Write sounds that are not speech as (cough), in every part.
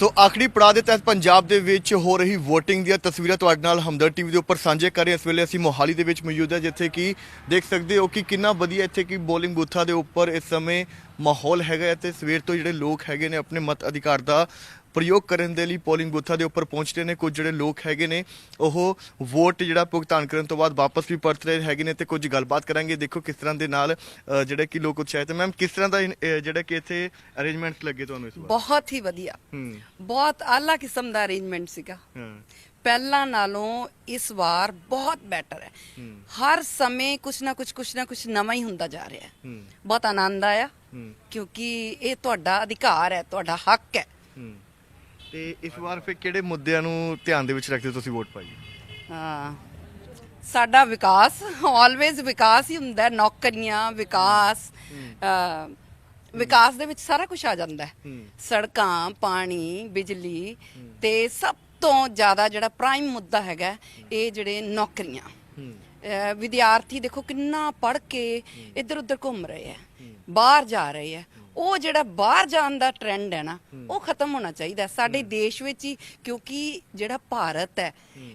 ਸੋ ਆਖਰੀ ਪੜਾਅ ਦੇ ਤਹਿਤ ਪੰਜਾਬ ਦੇ ਵਿੱਚ ਹੋ ਰਹੀ VOTING ਦੀਆਂ ਤਸਵੀਰਾਂ ਤੁਹਾਡੇ ਨਾਲ ਹਮਦਰ ਟੀਵੀ ਦੇ ਉੱਪਰ ਸਾਂਝੇ ਕਰ ਰਹੇ ਇਸ ਵੇਲੇ ਅਸੀਂ ਮੋਹਾਲੀ ਦੇ ਵਿੱਚ ਮੌਜੂਦ ਹਾਂ, ਜਿੱਥੇ ਕਿ ਦੇਖ ਸਕਦੇ ਹੋ ਕਿ ਕਿੰਨਾ ਵਧੀਆ ਇੱਥੇ ਕਿ ਬੋਲਿੰਗ ਬੂਥਾਂ ਦੇ ਉੱਪਰ ਇਸ ਸਮੇਂ ਮਾਹੌਲ ਹੈਗਾ ਹੈ ਤੇ ਸਵੇਰ ਤੋਂ ਜਿਹੜੇ ਲੋਕ ਹੈਗੇ ਨੇ ਆਪਣੇ ਮਤ ਅਧਿਕਾਰ ਦਾ ਪ੍ਰਯੋਗ ਕਰਨ ਦੇ ਲਈ ਪੋਲਿੰਗ ਬੂਥਾਂ ਦੇ ਉੱਪਰ ਪਹੁੰਚ ਰਹੇ ਨੇ। ਕੁਝ ਜਿਹੜੇ ਲੋਕ ਹੈਗੇ ਨੇ ਉਹ ਵੋਟ ਜਿਹੜਾ ਭੁਗਤਾਨ ਕਰਨ ਤੋਂ ਬਾਅਦ ਵਾਪਸ ਵੀ ਪਰਤ ਰਹੇ ਹੈਗੇ ਨੇ ਤੇ ਕੁਝ ਗੱਲਬਾਤ ਕਰਾਂਗੇ। ਦੇਖੋ ਕਿਸ ਤਰ੍ਹਾਂ ਦੇ ਨਾਲ ਜਿਹੜੇ ਕਿ ਲੋਕ ਉਤਸ਼ਾਹਿਤ ਮੈਮ ਕਿਸ ਤਰ੍ਹਾਂ ਦਾ ਜਿਹੜਾ ਕਿ ਇੱਥੇ ਅਰੇਂਜਮੈਂਟਸ ਲੱਗੇ ਤੁਹਾਨੂੰ ਇਸ ਵਾਰ? ਬਹੁਤ ਹੀ ਵਧੀਆ। ਹੂੰ। ਬਹੁਤ ਆਲਾ ਕਿਸਮ ਦਾ ਅਰੇਂਜਮੈਂਟ ਸੀਗਾ। ਹਾਂ। ਪਹਿਲਾਂ ਨਾਲੋਂ ਇਸ ਵਾਰ ਬਹੁਤ ਬੈਟਰ ਹੈ। ਹਰ ਸਮੇਂ ਕੁਛ ਨਾ ਕੁਛ ਕੁਛ ਨਾ ਕੁਛ ਨਵਾਂ ਹੀ ਹੁੰਦਾ ਜਾ ਰਿਹਾ ਹੈ। ਬਹੁਤ ਆਨੰਦ ਆਇਆ ਕਿਉਂਕਿ ਇਹ ਤੁਹਾਡਾ ਅਧਿਕਾਰ ਹੈ ਤੁਹਾਡਾ ਹੱਕ ਹੂੰ। ਤੇ ਇਸ ਵਾਰ ਫਿਰ ਕਿਹੜੇ ਮੁੱਦਿਆਂ ਨੂੰ ਧਿਆਨ ਦੇ ਵਿੱਚ ਰੱਖਦੇ ਤੁਸੀਂ ਵੋਟ ਪਾਈ? ਹਾਂ। ਸਾਡਾ ਵਿਕਾਸ ਆਲਵੇਜ਼ ਵਿਕਾਸ ਹੀ ਹੁੰਦਾ ਹੈ ਨੌਕਰੀਆਂ ਵਿਕਾਸ ਵਿਕਾਸ ਦੇ ਵਿੱਚ ਸਾਰਾ ਕੁਝ ਆ ਜਾਂਦਾ ਹੈ। ਹੂੰ। ਸੜਕਾਂ ਪਾਣੀ ਬਿਜਲੀ ਤੇ ਸਭ ਤੋਂ ਜ਼ਿਆਦਾ ਜਿਹੜਾ ਪ੍ਰਾਈਮ ਮੁੱਦਾ ਹੈਗਾ ਇਹ ਜਿਹੜੇ ਨੌਕਰੀਆਂ। ਹੂੰ। ਅਹ ਵਿਦਿਆਰਥੀ ਦੇਖੋ ਕਿੰਨਾ ਪੜ੍ਹ ਕੇ ਇੱਧਰ ਉੱਧਰ ਘੁੰਮ ਰਹੇ ਆ ਬਾਹਰ ਜਾ ਰਹੇ ਆ ਉਹ ਜਿਹੜਾ ਬਾਹਰ ਜਾਣ ਦਾ ਟ੍ਰੈਂਡ ਹੈ ਨਾ ਉਹ ਖਤਮ ਹੋਣਾ ਚਾਹੀਦਾ। ਸਾਡੇ ਦੇਸ਼ ਵਿੱਚ ਹੀ ਕਿਉਂਕਿ ਜਿਹੜਾ ਭਾਰਤ ਹੈ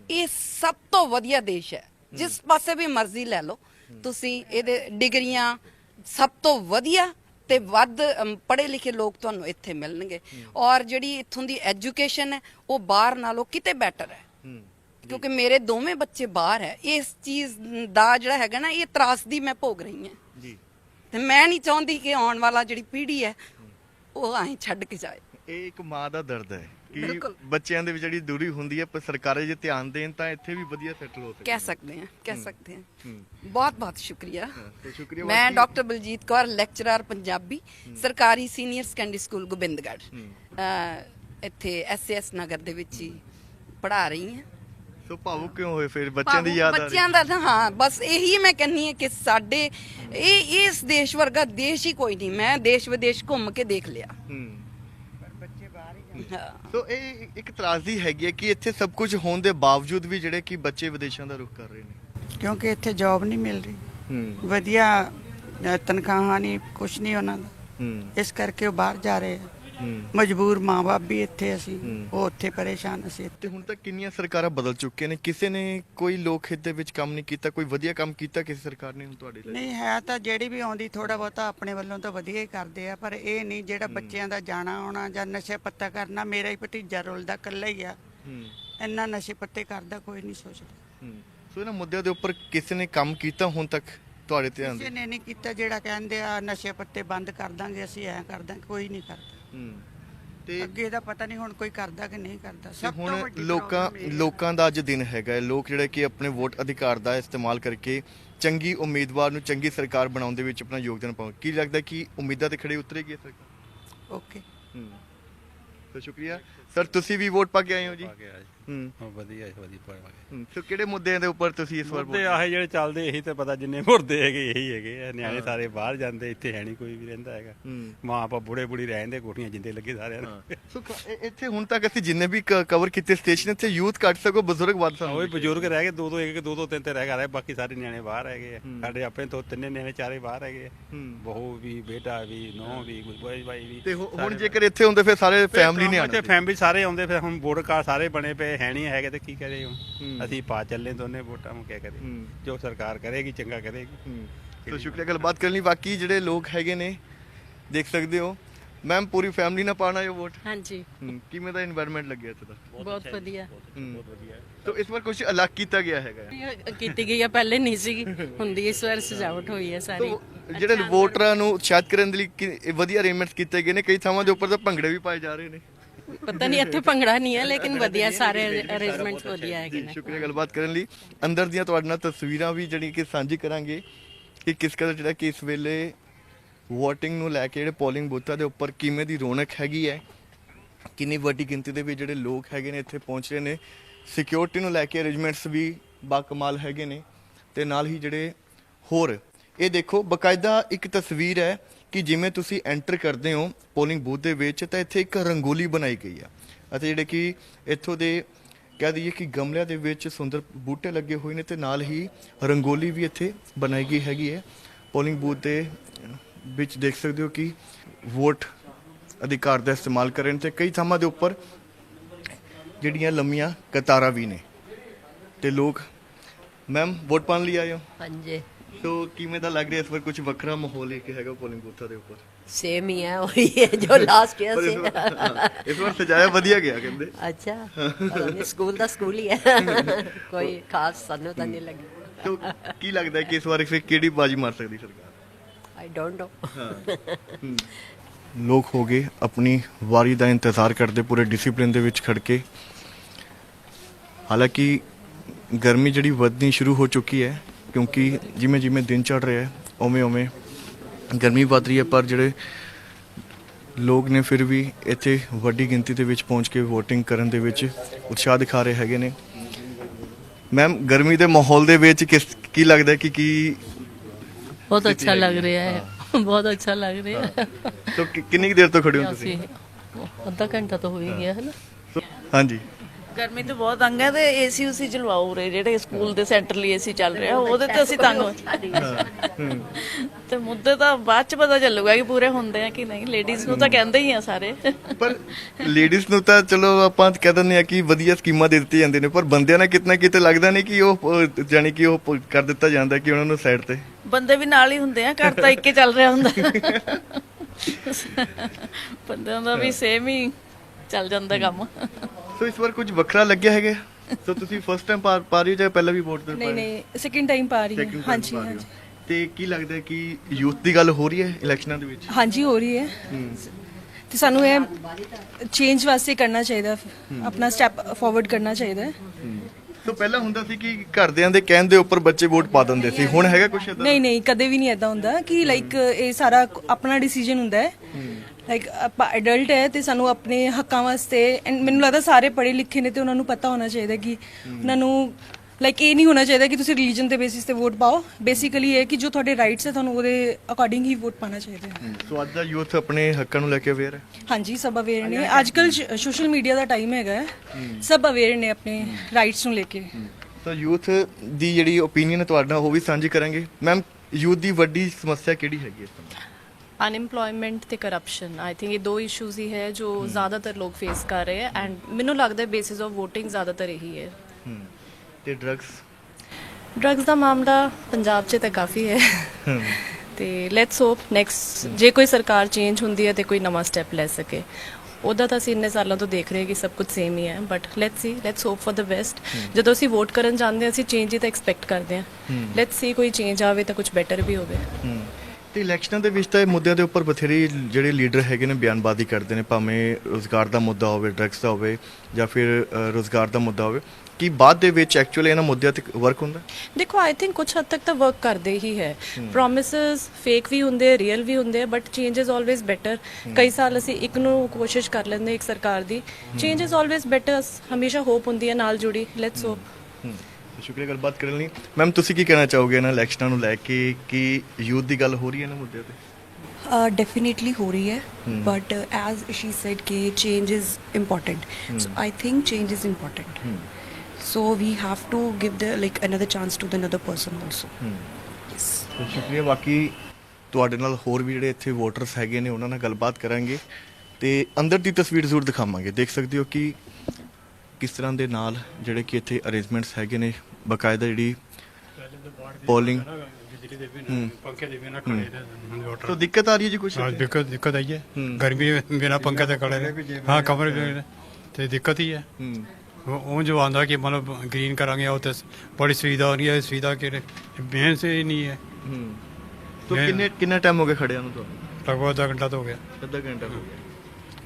ਇਹ ਸਭ ਤੋਂ ਵਧੀਆ ਦੇਸ਼ ਹੈ। ਜਿਸ ਪਾਸੇ ਵੀ ਮਰਜ਼ੀ ਲੈ ਲਓ ਤੁਸੀਂ ਇਹਦੇ ਡਿਗਰੀਆਂ ਸਭ ਤੋਂ ਵਧੀਆ ਤੇ ਵੱਧ ਪੜ੍ਹੇ ਲਿਖੇ ਲੋਕ ਤੁਹਾਨੂੰ ਇੱਥੇ ਮਿਲਣਗੇ। ਔਰ ਜਿਹੜੀ ਇੱਥੋਂ ਦੀ ਐਜੂਕੇਸ਼ਨ ਹੈ ਉਹ ਬਾਹਰ ਨਾਲੋਂ ਕਿਤੇ ਬੈਟਰ ਹੈ। ਹੂੰ। ਕਿਉਂਕਿ ਮੇਰੇ ਦੋਵੇਂ ਬੱਚੇ ਬਾਹਰ ਹੈ ਇਸ ਚੀਜ਼ ਦਾ ਜਿਹੜਾ ਹੈਗਾ ਨਾ ਇਹ ਤਰਾਸਦੀ ਮੈਂ ਭੋਗ ਰਹੀ ਹਾਂ। ਜੀ। ਤੇ ਮੈਂ ਨਹੀਂ ਚਾਹੁੰਦੀ ਕਿ ਆਉਣ ਵਾਲਾ ਜਿਹੜੀ ਪੀੜ੍ਹੀ ਹੈ ਉਹ ਐਂ ਛੱਡ ਕੇ ਜਾਏ। ਇਹ ਇੱਕ ਮਾਂ ਦਾ ਦਰਦ ਹੈ ਕਿ ਬਿਲਕੁਲ। ਬੱਚਿਆਂ ਦੇ ਵਿੱਚ ਜਿਹੜੀ ਦੂਰੀ ਹੁੰਦੀ ਹੈ ਪਰ ਸਰਕਾਰਾਂ ਜੇ ਧਿਆਨ ਦੇਣ ਤਾਂ ਇੱਥੇ ਵੀ ਵਧੀਆ ਸੈਟਲ ਹੋ ਸਕਦੇ ਕਹਿ ਸਕਦੇ ਹਾਂ ਕਹਿ ਸਕਦੇ ਹਾਂ। ਹੂੰ। ਬਹੁਤ ਬਹੁਤ ਸ਼ੁਕਰੀਆ। ਤੇ ਸ਼ੁਕਰੀਆ ਮੈਂ ਬਾਕੀ- ਡਾਕਟਰ ਬਲਜੀਤ ਕੌਰ ਲੈਕਚਰਰ ਪੰਜਾਬੀ ਸਰਕਾਰੀ ਸੀਨੀਅਰ ਸੈਕੰਡਰੀ ਸਕੂਲ ਗੋਬਿੰਦਗੜ੍ਹ। ਹੂੰ। ਅਹ, ਇੱਥੇ ਐਸਐਸ ਨਗਰ ਦੇ ਵਿੱਚ ਹੀ ਪੜ੍ਹਾ ਰਹੀ ਹਾਂ। ਸੋ ਭਾਵੁਕ ਕਿਉਂ ਹੋਏ ਫਿਰ? ਬੱਚਿਆਂ ਦੀ ਯਾਦ ਆ ਰਹੀ ਬੱਚਿਆਂ ਦਾ ਤਾਂ ਹਾਂ ਬਸ ਇਹੀ ਮੈਂ ਕਹਿੰਨੀ ਹੈ ਕਿ ਸਾਡੇ ਇਹ ਇਸ ਦੇਸ਼ ਵਰਗਾ ਦੇਸ਼ ਹੀ ਕੋਈ ਨਹੀਂ। ਮੈਂ ਦੇਸ਼ ਵਿਦੇਸ਼ ਘੁੰਮ ਕੇ ਦੇਖ ਲਿਆ। ਹੂੰ। ਸੋ ਇਹ ਇੱਕ ਤਰਾਜ਼ਦੀ ਹੈਗੀ ਹੈ ਕਿ ਇੱਥੇ ਸਭ ਕੁਝ ਹੋਣ ਦੇ ਬਾਵਜੂਦ ਵੀ ਜਿਹੜੇ ਕਿ ਬੱਚੇ ਵਿਦੇਸ਼ਾਂ ਦਾ ਰੁਖ ਕਰ ਰਹੇ ਨੇ। ਕਿਉਂਕਿ ਇੱਥੇ ਜੌਬ ਨਹੀਂ ਮਿਲ ਰਹੀ। ਹੂੰ। ਵਧੀਆ ਤਨਖਾਹਾਂ ਨਹੀਂ ਕੁਛ ਨਹੀਂ ਉਹਨਾਂ ਦਾ। ਹੂੰ। ਇਸ ਕਰਕੇ ਉਹ ਬਾਹਰ ਜਾ ਰਹੇ ਆ। ਮਜਬੂਰ ਮਾਂ-ਬਾਪ ਵੀ ਇੱਥੇ ਅਸੀਂ। ਉਹ ਉੱਥੇ ਪਰੇਸ਼ਾਨ ਅਸੀਂ ਤੇ ਹੁਣ ਤੱਕ ਕਿੰਨੀਆਂ ਸਰਕਾਰਾਂ ਬਦਲ ਚੁੱਕੀਆਂ ਨੇ? ਕਿਸੇ ਨੇ ਕੋਈ ਲੋਕ ਹਿੱਤ ਦੇ ਵਿੱਚ ਕੰਮ ਨਹੀਂ ਕੀਤਾ ਕੋਈ ਵਧੀਆ ਕੰਮ ਕੀਤਾ ਕਿਸੇ ਸਰਕਾਰ ਨੇ ਹੁਣ ਤੁਹਾਡੇ ਲਈ? ਨਹੀਂ ਹੈ ਤਾਂ ਜਿਹੜੀ ਵੀ ਆਉਂਦੀ ਥੋੜਾ ਬਹੁਤਾ ਆਪਣੇ ਵੱਲੋਂ ਤਾਂ ਵਧੀਆ ਹੀ ਕਰਦੇ ਆ ਪਰ ਇਹ ਨਹੀਂ ਜਿਹੜਾ ਬੱਚਿਆਂ ਦਾ ਜਾਣਾ ਆਉਣਾ ਜਾਂ ਨਸ਼ੇ ਪੱਤਾ ਕਰਨਾ ਮੇਰਾ ਹੀ ਭਤੀਜਾ ਰੁਲਦਾ ਇਕੱਲਾ ਹੀ ਆ। ਹੂੰ। ਇੰਨਾ ਨਸ਼ੇ ਪੱਤੇ ਕਰਦਾ ਕੋਈ ਨਹੀਂ ਸੋਚਦਾ। ਹੂੰ। ਸੋ ਇਹਨਾਂ ਮੁੱਦਿਆਂ ਦੇ ਉੱਪਰ ਕਿਸੇ ਨੇ ਕੰਮ ਕੀਤਾ ਹੁਣ ਤੱਕ ਤੁਹਾਡੇ ਧਿਆਨ ਕਿਸੇ ਦੇ ਨੇ ਨਹੀਂ ਕੀਤਾ ਜਿਹੜਾ ਕਹਿੰਦੇ ਆ ਨਸ਼ੇ ਪੱਤੇ ਬੰਦ ਕਰ ਦਾਂਗੇ ਅਸੀਂ ਐਂ ਕਰ ਦਾਂਗੇ ਕੋਈ ਨਹੀਂ ਕਰਦਾ। ਹੂੰ ਤੇ ਅੱਗੇ ਦਾ ਪਤਾ ਨਹੀਂ ਹੁਣ ਕੋਈ ਕਰਦਾ ਕਿ ਨਹੀਂ ਕਰਦਾ। ਸਭ ਤੋਂ ਹੁਣ ਵੱਡੀ ਲੋਕਾਂ problem ਇਹ ਹੈ। ਲੋਕਾਂ ਦਾ ਅੱਜ ਦਿਨ ਹੈਗਾ ਹੈ। ਲੋਕ ਜਿਹੜੇ ਕਿ ਆਪਣੇ ਵੋਟ ਅਧਿਕਾਰ ਦਾ ਇਸਤੇਮਾਲ ਕਰਕੇ ਚੰਗੀ ਉਮੀਦਵਾਰ ਨੂੰ ਚੰਗੀ ਸਰਕਾਰ ਬਣਾਉਣ ਦੇ ਵਿੱਚ ਆਪਣਾ ਯੋਗਦਾਨ ਪਾਉਣ। ਕੀ ਲੱਗਦਾ ਕਿ ਉਮੀਦਾਂ ਤੇ ਖੜੇ ਉਤਰੇਗੀ ਇਹ ਸਰਕਾਰ? ਓਕੇ ਹੂੰ। ਤਾਂ ਸ਼ੁਕਰੀਆ। ਸਰ ਤੁਸੀਂ ਵੀ ਵੋਟ ਪਾ ਕੇ ਆਏ ਹੋ ਜੀ? ਹੂੰ। ਹਾਂ ਵਧੀਆ ਜੀ, ਵਧੀਆ ਪਾਵਾਂਗੇ ਹੂੰ। ਸੋ ਕਿਹੜੇ ਮੁੱਦਿਆਂ ਦੇ ਉੱਪਰ ਤੁਸੀਂ ਇਸ ਵਾਰ ਮੁਰਦੇ ਵੋਟ ਆਹੇ ਜਿਹੜੇ ਚੱਲਦੇ ਇਹੀ ਤੇ ਪਤਾ ਜਿੰਨੇ ਮੁਰਦੇ ਹੈਗੇ ਇਹੀ ਹੈਗੇ ਆ। ਨਿਆਣੇ ਸਾਰੇ ਬਾਹਰ ਜਾਂਦੇ ਇੱਥੇ ਹੈ ਨਹੀਂ ਕੋਈ ਵੀ ਰਹਿੰਦਾ ਹੈਗਾ। ਹੂੰ। ਮਾਂ ਆਪਾਂ ਬੁੜੇ ਬੁੜੀ ਰਹਿੰਦੇ ਕੋਠੀਆਂ ਜਿੰਦੇ ਲੱਗੇ ਸਾਰਿਆਂ ਨੂੰ ਸੋ ਕ- ਇ- ਇੱਥੇ ਹੁਣ ਤੱਕ ਅਸੀਂ ਜਿੰਨੇ ਵੀ ਕਵਰ ਕੀਤੇ ਸਟੇਸ਼ਨ ਇੱਥੇ ਯੂਥ ਘੱਟ ਸਕੋ ਬਜ਼ੁਰਗ ਵੱਧ ਉਹ ਵੀ ਸਕੋ ਬਜ਼ੁਰਗ ਰਹਿ ਗਏ ਦੋ ਦੋ ਇੱਕ ਇੱਕ ਦੋ ਦੋ ਤਿੰਨ ਤਿੰਨ ਰਹਿ ਗਏ ਬਾਕੀ ਸਾਰੇ ਨਿਆਣੇ ਬਾਹਰ ਹੈਗੇ ਆ। ਸਾਡੇ ਆਪਣੇ ਤੋਂ ਤਿੰਨੇ ਨਿਆਣੇ ਚਾਰੇ ਬਾਹਰ ਹੈਗੇ ਆ। ਹੂੰ। ਬਹੂ ਵੀ ਬੇਟਾ ਵੀ ਨੌ ਵੀ ਕੋਈ ਭਾਈ ਵੀ। ਤੇ ਹੁ- ਹੁਣ ਜੇਕਰ ਇੱਥੇ ਹੁੰਦੇ ਫਿਰ ਸਾਰੇ ਫੈਮਿਲੀ ਨੇ ਇੱਥੇ ਆਣਾ ਫੈਮਿਲੀ ਸਾਰੇ ਆਉਂਦੇ ਫਿਰ ਹੁਣ ਵੋਟਰ ਕਾਰਡ ਸਾਰੇ ਬਣੇ ਪਏ ਹੈ ਨਹੀਂ ਹੈਗੇ ਤੇ ਕੀ ਕਰੇ ਹੁਣ? ਅਸੀਂ ਪਾ ਚੱਲੇ ਦੋਨੇ ਵੋਟਾਂ ਨੂੰ ਕਿਆ ਕਰੇ ਜੋ ਸਰਕਾਰ ਕਰੇਗੀ ਚੰਗਾ ਕਰੇਗੀ। ਸੋ ਸ਼ੁਕਰੀਆ ਗੱਲਬਾਤ ਕਰਨ ਲਈ ਬਾਕੀ ਜਿਹੜੇ ਲੋਕ ਹੈਗੇ ਨੇ ਦੇਖ ਸਕਦੇ ਹੋ। ਮੈਮ ਪੂਰੀ ਫੈਮਿਲੀ ਨਾਲ ਪਾਣਾ ਇਹ ਵੋਟ ਹਾਂਜੀ। ਕਿਵੇਂ ਦਾ এনवायरमेंट ਲੱਗਿਆ ਇੱਥੇ ਦਾ? ਬਹੁਤ ਵਧੀਆ। ਬਹੁਤ ਵਧੀਆ। ਤੋ ਇਸ ਵਾਰ ਕੁਝ ਅਲੱਗ ਕੀਤਾ ਗਿਆ ਹੈਗਾ। ਕੀਤੀ ਗਈ ਆ ਪਹਿਲੇ ਨਹੀਂ ਸੀ ਹੁੰਦੀ ਇਸ ਵਾਰ ਸਜਾਵਟ ਹੋਈ ਹੈ ਸਾਰੀ। ਜਿਹੜੇ ਵੋਟਰਾਂ ਨੂੰ ਸ਼ਾਇਦ ਕਰਨ ਦੇ ਲਈ ਵਧੀਆ ਅਰੇਂਜਮੈਂਟਸ ਕੀਤੇ ਗਏ ਨੇ ਕਈ ਥਾਵਾਂ ਦੇ ਉੱਪਰ ਤਾਂ ਭੰਗੜੇ ਵੀ ਪਾਏ ਜਾ ਰਹੇ ਨੇ। ਪਤਾ ਨਹੀਂ ਇੱਥੇ ਭੰਗੜਾ ਨਹੀਂ ਹੈ ਲੇਕਿਨ ਵਧੀਆ ਸਾਰੇ ਅਰੇਂਜਮੈਂਟਸ ਵਧੀਆ ਹੈਗੇ ਜੀ ਨੇ ਸ਼ੁਕਰੀਆ ਗੱਲਬਾਤ ਕਰਨ ਲਈ। ਅੰਦਰ ਦੀਆਂ ਤੁਹਾਡੇ ਨਾਲ ਤਸਵੀਰਾਂ ਵੀ ਜਿਹੜੀ ਕਿ ਸਾਂਝੀ ਕਰਾਂਗੇ ਕਿ ਕਿਸ ਕਦਰ ਜਿਹੜਾ ਕਿ ਇਸ ਵੇਲੇ VOTING ਨੂੰ ਲੈ ਕੇ ਜਿਹੜੇ ਪੋਲਿੰਗ ਬੂਥਾਂ ਦੇ ਉੱਪਰ ਕਿਵੇਂ ਦੀ ਰੌਣਕ ਹੈਗੀ ਹੈ ਕਿੰਨੀ ਵੱਡੀ ਗਿਣਤੀ ਦੇ ਵਿੱਚ ਜਿਹੜੇ ਲੋਕ ਹੈਗੇ ਨੇ ਇੱਥੇ ਪਹੁੰਚ ਰਹੇ ਨੇ। ਸਿਕਿਉਰਿਟੀ ਨੂੰ ਲੈ ਕੇ ਅਰੇਂਜਮੈਂਟਸ ਵੀ ਬਾਕਮਾਲ ਹੈਗੇ ਨੇ ਤੇ ਨਾਲ ਹੀ ਜਿਹੜੇ ਹੋਰ ਇਹ ਦੇਖੋ ਬਕਾਇਦਾ ਇੱਕ ਤਸਵੀਰ ਹੈ ਕਿ ਜਿਵੇਂ ਤੁਸੀਂ ਐਂਟਰ ਕਰਦੇ ਹੋ ਪੋਲਿੰਗ ਬੂਥ ਦੇ ਵਿੱਚ, ਤਾਂ ਇੱਥੇ ਇੱਕ ਰੰਗੋਲੀ ਬਣਾਈ ਗਈ ਆ। ਅਤੇ ਜਿਹੜੇ ਕਿ ਇੱਥੋਂ ਦੇ ਕਹਿ ਦਈਏ ਕਿ ਗਮਲਿਆਂ ਦੇ ਵਿੱਚ ਸੁੰਦਰ ਬੂਟੇ ਲੱਗੇ ਹੋਏ ਨੇ ਤੇ ਨਾਲ ਹੀ ਰੰਗੋਲੀ ਵੀ ਇੱਥੇ ਬਣਾਈ ਗਈ ਹੈਗੀ ਹੈ। ਪੋਲਿੰਗ ਬੂਥ ਦੇ ਵਿੱਚ ਦੇਖ ਸਕਦੇ ਹੋ ਕਿ ਵੋਟ ਅਧਿਕਾਰ ਦਾ ਇਸਤੇਮਾਲ ਕਰਨ ਤੇ ਕਈ ਥਾਵਾਂ ਦੇ ਉੱਪਰ ਜਿਹੜੀਆਂ ਲੰਮੀਆਂ ਕਤਾਰਾਂ ਵੀ ਨੇ। ਤੇ ਲੋਕ, ਮੈਮ, ਵੋਟ ਪਾਉਣ ਲਈ ਆਏ ਹੋ? ਹਾਂਜੀ। ਸੋ ਕਿਵੇਂ ਦਾ ਲੱਗ ਰਿਹਾ ਇਸ ਵਾਰ ਕੁਝ ਵੱਖਰਾ ਮਾਹੌਲ ਇੱਕ ਹੈਗਾ ਪੋਲਿੰਗ ਬੂਥਾਂ ਦੇ ਉੱਪਰ? ਸੇਮ ਹੀ ਹੈ ਉਹੀ ਹੈ ਜੋ ਲਾਸਟ ਈਅਰ ਸੀ। ਇਸ ਵਾਰ- ਸਜਾਇਆ ਵਧੀਆ ਗਿਆ ਕਹਿੰਦੇ। ਅੱਛਾ ਪਤਾ ਸਕੂਲ ਦਾ ਸਕੂਲ ਹੀ ਹੈ। ਕੋਈ ਖਾਸ ਸਾਨੂੰ ਤਾਂ ਨਹੀਂ ਲੱਗੀ। ਸੋ ਕੀ ਲੱਗਦਾ ਹੈ ਕਿ ਇਸ ਵਾਰ ਫਿਰ ਕਿਹੜੀ ਬਾਜੀ ਮਾਰ ਸਕਦੀ ਸਰਕਾਰ? ਆਈ ਡੋਨਟ ਨੋ ਲੋਕ ਹੋ ਗਏ ਆਪਣੀ ਵਾਰੀ ਦਾ ਇੰਤਜ਼ਾਰ ਕਰਦੇ ਪੂਰੇ ਡਿਸਪਲਿਨ ਦੇ ਵਿੱਚ ਖੜ ਕੇ। ਹਾਲਾਂਕਿ ਗਰਮੀ ਜਿਹੜੀ ਵਧਣੀ ਸ਼ੁਰੂ ਹੋ ਚੁੱਕੀ ਹੈ ਕਿਉਂਕਿ ਜਿਵੇਂ ਜਿਵੇਂ ਦਿਨ ਚੜ ਰਿਹਾ ਹੈ ਉਵੇਂ ਉਵੇਂ ਗਰਮੀ ਵਧ ਰਹੀ ਹੈ ਪਰ ਜਿਹੜੇ ਲੋਕ ਨੇ ਫਿਰ ਵੀ ਇੱਥੇ ਵੱਡੀ ਗਿਣਤੀ ਦੇ ਵਿੱਚ ਪਹੁੰਚ ਕੇ VOTING ਕਰਨ ਦੇ ਵਿੱਚ ਉਤਸ਼ਾਹ ਦਿਖਾ ਰਹੇ ਹੈਗੇ ਨੇ। ਮੈਮ ਗਰਮੀ ਦੇ ਮਾਹੌਲ ਦੇ ਵਿੱਚ ਕਿਸ ਕੀ ਲੱਗਦਾ ਕਿ ਕੀ ਬਹੁਤ ਅੱਛਾ ਲੱਗ ਰਿਹਾ ਹੈ। ਬਹੁਤ ਅੱਛਾ ਲੱਗ ਰਿਹਾ ਹੈ। ਕਿ- ਕਿੰਨੀ ਕੁ ਦੇਰ ਤੋਂ ਖੜੇ ਹੋ ਤੁਸੀਂ? ਅੱਧਾ ਘੰਟਾ ਤਾਂ ਹੋ ਹੀ ਗਿਆ ਹੈ ਨਾ? ਹਾਂਜੀ। ਗਰਮੀ ਤਾਂ ਬਹੁਤ ਤੰਗ ਹੈ ਤੇ ਏਸੀ ਉਸੀ ਚਲਵਾਓ ਉਰੇ ਜਿਹੜੇ ਸਕੂਲ ਦੇ ਸੈਂਟਰਲੀ ਏਸੀ ਚੱਲ ਰਿਹਾ ਉਹਦੇ ਤੇ ਅਸੀਂ ਤੰਗ ਹੋ ਤੇ ਮੁੱਦੇ ਤਾਂ ਬਾਅਦ ਚ ਪਤਾ ਚੱਲੂਗਾ ਕਿ ਪੂਰੇ ਹੁੰਦੇ ਆ ਕਿ ਨਹੀਂ ਲੇਡੀਜ਼ ਨੂੰ ਤਾਂ ਕਹਿੰਦੇ ਹੀ ਆ ਸਾਰੇ। ਪਰ ਲੇਡੀਜ਼ ਨੂੰ ਤਾਂ ਚਲੋ ਆਪਾਂ ਕਹਿ ਦਿੰਦੇ ਆ ਕਿ ਵਧੀਆ ਸਕੀਮਾਂ ਦੇ ਦਿੱਤੀਆਂ ਜਾਂਦੇ ਨੇ ਪਰ ਬੰਦਿਆਂ ਨਾਲ ਕਿਤਨਾ ਕਿਤੇ ਲੱਗਦਾ ਨਹੀਂ ਕਿ ਉਹ ਜਾਣੀ ਕਿ ਉਹ ਕਰ ਦਿੱਤਾ ਜਾਂਦਾ ਕਿ ਉਹਨਾਂ ਨੂੰ ਸਾਈਡ ਤੇ। ਬੰਦੇ ਵੀ ਨਾਲ ਹੀ ਹੁੰਦੇ ਆ ਘਰ ਤਾਂ ਇੱਕ ਚੱਲ ਰਿਹਾ ਹੁੰਦਾ। (laughs) ਬੰਦਿਆਂ ਦਾ ਵੀ ਸੇਮ ਹੀ ਚੱਲ ਜਾਂਦਾ ਕੰਮ। ਸੋ ਇਸ ਵਾਰ ਕੁਝ ਵੱਖਰਾ ਲੱਗਿਆ ਹੈਗਾ? ਸੋ ਤੁਸੀਂ ਫਸਟ ਟਾਈਮ ਪਾ ਪਾ ਰਹੇ ਹੋ ਜਾਂ ਪਹਿਲਾਂ ਵੀ ਵੋਟ ਦੇ ਨਹੀਂ ਨਹੀਂ ਸੈਕਿੰਡ ਟਾਈਮ ਪਾ ਰਹੀ ਹਾਂ। ਹਾਂਜੀ ਹਾਂਜੀ। ਤੇ ਕੀ ਲੱਗਦਾ ਹੈ ਕਿ ਯੂਥ ਦੀ ਗੱਲ ਹੋ ਰਹੀ ਹੈ ਇਲੈਕਸ਼ਨਾਂ ਦੇ ਵਿੱਚ? ਹਾਂਜੀ ਹੋ ਰਹੀ ਹੈ। ਤੇ ਸਾਨੂੰ ਇਹ ਚੇਂਜ ਵਾਸਤੇ ਕਰਨਾ ਚਾਹੀਦਾ ਆਪਣਾ ਸਟੈਪ ਫਾਰਵਰਡ ਕਰਨਾ ਚਾਹੀਦਾ ਹੈ। ਸੋ ਪਹਿਲਾਂ ਹੁੰਦਾ ਸੀ ਕਿ ਘਰਦਿਆਂ ਦੇ ਕਹਿਣ ਦੇ ਉੱਪਰ ਬੱਚੇ ਵੋਟ ਪਾ ਦਿੰਦੇ ਸੀ। ਹੁਣ ਹੈਗਾ ਕੁਝ ਇਦਾਂ ਨਹੀਂ ਨਹੀਂ ਕਦੇ ਵੀ ਨਹੀਂ ਐਦਾਂ ਹੁੰਦਾ ਕਿ ਲਾਈਕ ਇਹ ਸਾਰਾ ਆਪਣਾ ਡਿਸੀਜਨ ਹੁੰਦਾ ਹੈ। ਲਾਈਕ ਆਪਾਂ ਐਡਲਟ ਹੈ ਤੇ ਸਾਨੂੰ ਆਪਣੇ ਹੱਕਾਂ ਵਾਸਤੇ ਮੈਨੂੰ ਲੱਗਦਾ ਸਾਰੇ ਪੜ੍ਹੇ ਲਿਖੇ ਨੇ ਤੇ ਉਹਨਾਂ ਨੂੰ ਪਤਾ ਹੋਣਾ ਚਾਹੀਦਾ ਕਿ ਉਹਨਾਂ ਨੂੰ ਲਾਈਕ ਇਹ ਨਹੀਂ ਹੋਣਾ ਚਾਹੀਦਾ ਕਿ ਤੁਸੀਂ ਰਿਲੀਜਨ ਦੇ ਬੇਸਿਸ ਤੇ ਵੋਟ ਪਾਓ। ਬੇਸਿਕਲੀ ਇਹ ਕਿ ਜੋ ਤੁਹਾਡੇ ਰਾਈਟਸ ਹੈ ਤੁਹਾਨੂੰ ਉਹਦੇ ਅਕੋਰਡਿੰਗ ਹੀ ਵੋਟ ਪਾਣਾ ਚਾਹੀਦਾ ਹੈ। ਸੋ ਅੱਜ ਦਾ ਯੂਥ ਆਪਣੇ ਹੱਕਾਂ ਨੂੰ ਲੈ ਕੇ ਅਵੇਅਰ ਹੈ? ਹਾਂਜੀ ਸਭ ਅਵੇਅਰ ਨੇ। ਅੱਜ ਕੱਲ ਸੋਸ਼ਲ ਮੀਡੀਆ ਦਾ ਟਾਈਮ ਹੈਗਾ ਹੈ। ਸਭ ਅਵੇਅਰ ਨੇ ਆਪਣੇ ਰਾਈਟਸ ਨੂੰ ਲੈ ਕੇ। ਸੋ ਯੂਥ ਦੀ ਜਿਹੜੀ ਓਪੀਨੀਅਨ ਹੈ ਤੁਹਾਡਾ ਉਹ ਵੀ ਸਾਂਝੀ ਕਰਾਂਗੇ। ਮੈਮ ਯੂਥ ਦੀ ਵੱਡੀ ਸਮੱਸਿਆ ਕਿਹੜੀ ਹੈਗੀ ਇਸ ਸਮੇਂ? ਅਨਇੰਪਲੋਇਮੈਂਟ ਤੇ ਕਰਪਸ਼ਨ ਆਈ ਥਿੰਕ ਇਹ ਦੋ ਇਸ਼ੂਜ਼ ਹੀ ਹੈ ਜੋ ਜ਼ਿਆਦਾਤਰ ਲੋਕ ਫੇਸ ਕਰ ਰਹੇ ਹੈ। ਐਂਡ ਮੈਨੂੰ ਲੱਗਦਾ ਹੈ ਬੇਸਿਸ ਆਫ VOTING ਜ਼ਿਆਦਾਤਰ ਇਹੀ ਹੈ। ਹਮ, ਤੇ ਡਰੱਗਸ ਡਰੱਗਸ ਦਾ ਮਾਮਲਾ ਪੰਜਾਬ 'ਚ ਤਾਂ ਕਾਫੀ ਹੈ। ਤੇ ਲੈਟਸ ਹੋਪ ਨੈਕਸਟ ਜੇ ਕੋਈ ਸਰਕਾਰ ਚੇਂਜ ਹੁੰਦੀ ਹੈ ਤੇ ਕੋਈ ਨਵਾਂ ਸਟੈਪ ਲੈ ਸਕੇ। ਉਹਦਾ ਤਾਂ ਅਸੀਂ ਇੰਨੇ ਸਾਲਾਂ ਤੋਂ ਦੇਖ ਰਹੇ ਹਾਂ ਕਿ ਸਭ ਕੁਝ ਸੇਮ ਹੀ ਹੈ but let's see let's hope for the best ਜਦੋਂ ਅਸੀਂ ਵੋਟ ਕਰਨ ਜਾਂਦੇ ਹਾਂ ਅਸੀਂ ਚੇਂਜ ਹੀ ਤਾਂ ਐਕਸਪੈਕਟ ਕਰਦੇ ਹਾਂ। ਲੈਟਸ ਸੀ ਕੋਈ ਚੇਂਜ ਆਵੇ ਤਾਂ ਕੁਝ ਬੈਟਰ ਵੀ ਹੋਵੇ। ਤੇ ਇਲੈਕਸ਼ਨਾਂ ਦੇ ਵਿੱਚ ਤਾਂ ਇਹ ਮੁੱਦਿਆਂ ਦੇ ਉੱਪਰ ਬਥੇਰੇ ਜਿਹੜੇ ਲੀਡਰ ਹੈਗੇ ਨੇ ਬਿਆਨਬਾਜ਼ੀ ਕਰਦੇ ਨੇ ਭਾਵੇਂ ਰੋਜ਼ਗਾਰ ਦਾ ਮੁੱਦਾ ਹੋਵੇ ਡਰੱਗਸ ਦਾ ਹੋਵੇ ਜਾਂ ਫਿਰ ਰੋਜ਼ਗਾਰ ਦਾ ਮੁੱਦਾ ਹੋਵੇ। ਕਿ ਬਾਅਦ ਦੇ ਵਿੱਚ ਐਕਚੁਅਲੀ ਇਹਨਾਂ ਮੁੱਦਿਆਂ ਤੇ ਵਰਕ ਹੁੰਦਾ ਦੇਖੋ ਆਈ ਥਿੰਕ ਕੁਝ ਹੱਦ ਤੱਕ ਤਾਂ ਵਰਕ ਕਰਦੇ ਹੀ ਹੈ ਪ੍ਰੋਮਿਸਸ ਫੇਕ ਵੀ ਹੁੰਦੇ ਆ ਰੀਅਲ ਵੀ ਹੁੰਦੇ ਆ but change is always better ਕਈ ਸਾਲ ਅਸੀਂ ਇੱਕ ਨੂੰ ਕੋਸ਼ਿਸ਼ ਕਰ ਲੈਂਦੇ ਇੱਕ ਸਰਕਾਰ ਦੀ ਚੇਂਜ ਇਜ਼ ਆਲਵੇਜ਼ ਬੈਟਰ ਹਮੇਸ਼ਾ ਹੋਪ ਹੁੰਦੀ ਹੈ ਨਾਲ ਜੁੜੀ ਲੈਟਸ ਹੋਪ ਹਮ, ਸ਼ੁਕਰੀਆ ਗੱਲਬਾਤ ਕਰਨ ਲਈ ਮੈਮ ਤੁਸੀਂ ਕੀ ਕਹਿਣਾ ਚਾਹੋਗੇ ਇਹਨਾਂ ਇਲੈਕਸ਼ਨਾਂ ਨੂੰ ਲੈ ਕੇ ਕਿ ਯੂਥ ਦੀ ਗੱਲ ਹੋ ਰਹੀ ਹੈ ਇਹਨਾਂ ਮੁੱਦਿਆਂ ਤੇ डेफिनेटली हो रही है बट एज शी सेड कि change is important so I think change is important So we have to give the like another chance to the another person also yes ਤੇ ਸ਼ੁਕਰੀਆ ਬਾਕੀ ਤੁਹਾਡੇ ਨਾਲ ਹੋਰ ਵੀ ਜਿਹੜੇ ਇੱਥੇ ਵੋਟਰਸ ਹੈਗੇ ਨੇ ਉਹਨਾਂ ਨਾਲ ਗੱਲਬਾਤ ਕਰਾਂਗੇ ਤੇ ਅੰਦਰ ਦੀ ਤਸਵੀਰ ਜ਼ਰੂਰ ਦਿਖਾਵਾਂਗੇ ਦੇਖ ਸਕਦੇ ਹੋ ਕਿ ਕਿਸ ਤਰ੍ਹਾਂ ਦੇ ਨਾਲ ਜਿਹੜੇ ਕਿ ਇੱਥੇ ਅਰੇਂਜਮੈਂਟਸ ਹੈਗੇ ਨੇ ਬਕਾਇਦਾ ਜਿਹੜੀ ਪੋਲਿੰਗ पंखे ਦੇ ਬਿਨਾ ਖੜੇ ਨੇ ਤੋਂ ਦਿੱਕਤ ਆ ਰਹੀ ਹੈ ਜੀ ਕੁਝ हाँ दिक्कत दिक्कत आई है हम्म। गर्मी में बिना पंखे से खड़े रहे हाँ कमरे में ਤੇ ਦਿੱਕਤ ਹੀ ਹੈ ਹੂੰ ਉਹ ਉਹ ਜੋ ਆਂਦਾ ਕਿ ਮਤਲਬ ਗ੍ਰੀਨ ਕਰਾਂਗੇ ਉਹ ਤੇ ਬੜੀ ਸੁਵਿਧਾ ਹੋ ਰਹੀ ਹੈ ਸੁਵਿਧਾ ਕਿ ਸੇ ਹੀ ਨਹੀਂ ਹੈ। ਹੂੰ। ਤੋਂ ਮੈਂ- ਕਿੰਨੇ ਕਿੰਨਾ ਟਾਈਮ ਹੋ ਗਿਆ ਖੜਿਆਂ ਨੂੰ ਤੁਹਾਨੂੰ? ਲਗਭਗ ਅੱਧਾ ਘੰਟਾ ਤਾਂ ਹੋ ਗਿਆ। ਅੱਧਾ ਘੰਟਾ ਹੋ ਗਿਆ।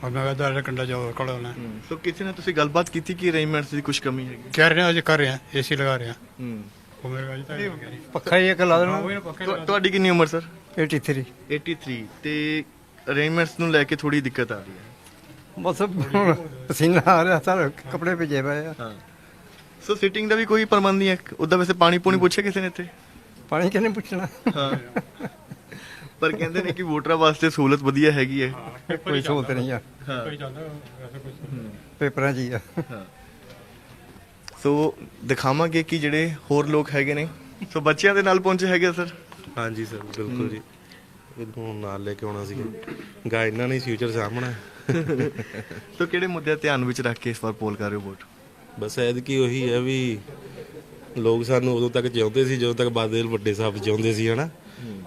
ਔਰ ਮੈਂ ਕਹਿੰਦਾ ਅੱਧਾ ਘੰਟਾ ਜਾਓ ਖੜਾ ਹੋਣਾ। ਹੈ। ਹੂੰ ਸੋ ਕਿਸੇ ਨੇ ਤੁਸੀਂ ਗੱਲਬਾਤ ਕੀਤੀ ਕਿ ਅਰੇਂਜਮੈਂਟਸ ਦੀ ਕੁਝ ਕਮੀ ਹੈਗੀ? ਕਹਿ ਰਹੇ ਹਾਂ ਅਜੇ ਕਰ ਰਹੇ ਹਾਂ ਏਸੀ ਲਗਾ ਰਹੇ। ਹਾਂ। ਹੂੰ ਉਹ ਮੇਰੇ ਅਜੇ ਤੱਕ ਪੱਖਾ ਹੀ ਇੱਕ ਲਾ ਦੇਣਾ। ਤੁਹਾ- ਤੁਹਾਡੀ ਕਿੰਨੀ ਉਮਰ ਸਰ 83 83 ਤੇ ਅਰੇਂਜਮੈਂਟਸ ਨੂੰ ਲੈ ਕੇ ਥੋੜੀ ਦਿੱਕਤ ਆ ਰਹੀ ਹੈ। ਬਸ ਹੁਣ ਪਸੀਨਾ ਆ ਰਿਹਾ ਸਾਰੇ ਕੱਪੜੇ ਭਿੱਜੇ ਪਏ ਆ। ਹਾਂ। ਸੋ ਸਿਟਿੰਗ ਦਾ ਵੀ ਕੋਈ ਪ੍ਰਬੰਧ ਨਹੀਂ ਹੈ? ਉਹਦਾ ਵੈਸੇ ਪਾਣੀ ਪੂਣੀ ਪੁੱਛਿਆ ਕਿਸੇ ਨੇ ਇੱਥੇ? ਪਾਣੀ ਕਿਹਨੇ ਪੁੱਛਣਾ? ਹਾਂ। ਪਰ ਕਹਿੰਦੇ ਨੇ ਕਿ ਵੋਟਰਾਂ ਵਾਸਤੇ ਸਹੂਲਤ ਵਧੀਆ ਹੈਗੀ ਹੈ। ਕੋਈ ਸਹੂਲਤ ਨਹੀਂ ਆ। ਹਾਂ। ਪੇਪਰਾਂ ਹੀ ਆ। ਸੋ ਦਿਖਾਵਾਂਗੇ ਕਿ ਜਿਹੜੇ ਹੋਰ ਲੋਕ ਹੈਗੇ ਨੇ। ਸੋ ਬੱਚਿਆਂ ਦੇ ਨਾਲ ਪਹੁੰਚੇ ਹੈਗੇ ਸਰ? ਹਾਂਜੀ ਸਰ ਬਿਲਕੁਲ ਜੀ। ਇਹਨੂੰ ਨਾਲ ਲੈ ਕੇ ਆਉਣਾ ਸੀਗਾ ਗਾ ਇਹਨਾਂ ਨੇ ਫਿਊਚਰ ਸਾਹਮਣਾ ਸੋ ਕਿਹੜੇ ਮੁੱਦੇ ਧਿਆਨ ਵਿੱਚ ਰੱਖ ਕੇ ਇਸ ਵਾਰ ਪੋਲ ਕਰ ਰਹੇ ਹੋ ਵੋਟ ਬਸ ਐਤਕੀ ਉਹੀ ਹੈ ਵੀ ਲੋਕ ਸਾਨੂੰ ਉਦੋਂ ਤੱਕ ਚਾਹੁੰਦੇ ਸੀ ਜਦੋਂ ਤੱਕ ਬਾਦਲ ਵੱਡੇ ਸਾਹਿਬ ਚਾਹੁੰਦੇ ਸੀ ਹਨਾ?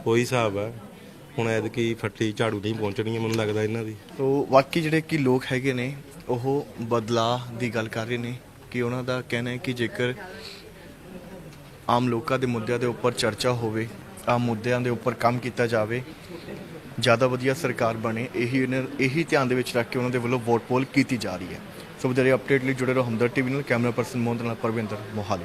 ਉਹੀ ਹਿਸਾਬ ਹੈ ਹੁਣ ਐਤਕੀ ਫੱਟੀ ਝਾੜੂ ਨਹੀਂ ਪਹੁੰਚਣੀ ਮੈਨੂੰ ਲੱਗਦਾ ਇਹਨਾਂ ਦੀ। ਸੋ ਵਾਕਈ ਜਿਹੜੇ ਕਿ ਲੋਕ ਹੈਗੇ ਨੇ ਉਹ ਬਦਲਾਅ ਦੀ ਗੱਲ ਕਰ ਰਹੇ ਨੇ ਕਿ ਉਹਨਾਂ ਦਾ ਕਹਿਣਾ ਹੈ ਕਿ ਜੇਕਰ ਆਮ ਲੋਕਾਂ ਦੇ ਮੁੱਦਿਆਂ ਦੇ ਉੱਪਰ ਚਰਚਾ ਹੋਵੇ ਆਮ ਮੁੱਦਿਆਂ ਦੇ ਉੱਪਰ ਕੰਮ ਕੀਤਾ ਜਾਵੇ, ਜ਼ਿਆਦਾ ਵਧੀਆ ਸਰਕਾਰ ਬਣੇ, ਇਹੀ ਉਹਨਾਂ- ਇਹੀ ਧਿਆਨ ਦੇ ਵਿੱਚ ਰੱਖ ਕੇ ਉਹਨਾਂ ਦੇ ਵੱਲੋਂ ਵੋਟ ਪੋਲ ਕੀਤੀ ਜਾ ਰਹੀ ਹੈ। ਸੋ ਵਧੇਰੇ ਅਪਡੇਟ ਲਈ ਜੁੜੇ ਰਹੋ ਹਮਦਰ ਟੀਵੀ ਨਾਲ, ਕੈਮਰਾ ਪਰਸਨ ਮੋਹਨ ਨਾਲ ਪਰਵਿੰਦਰ ਮੋਹਾਲੀ।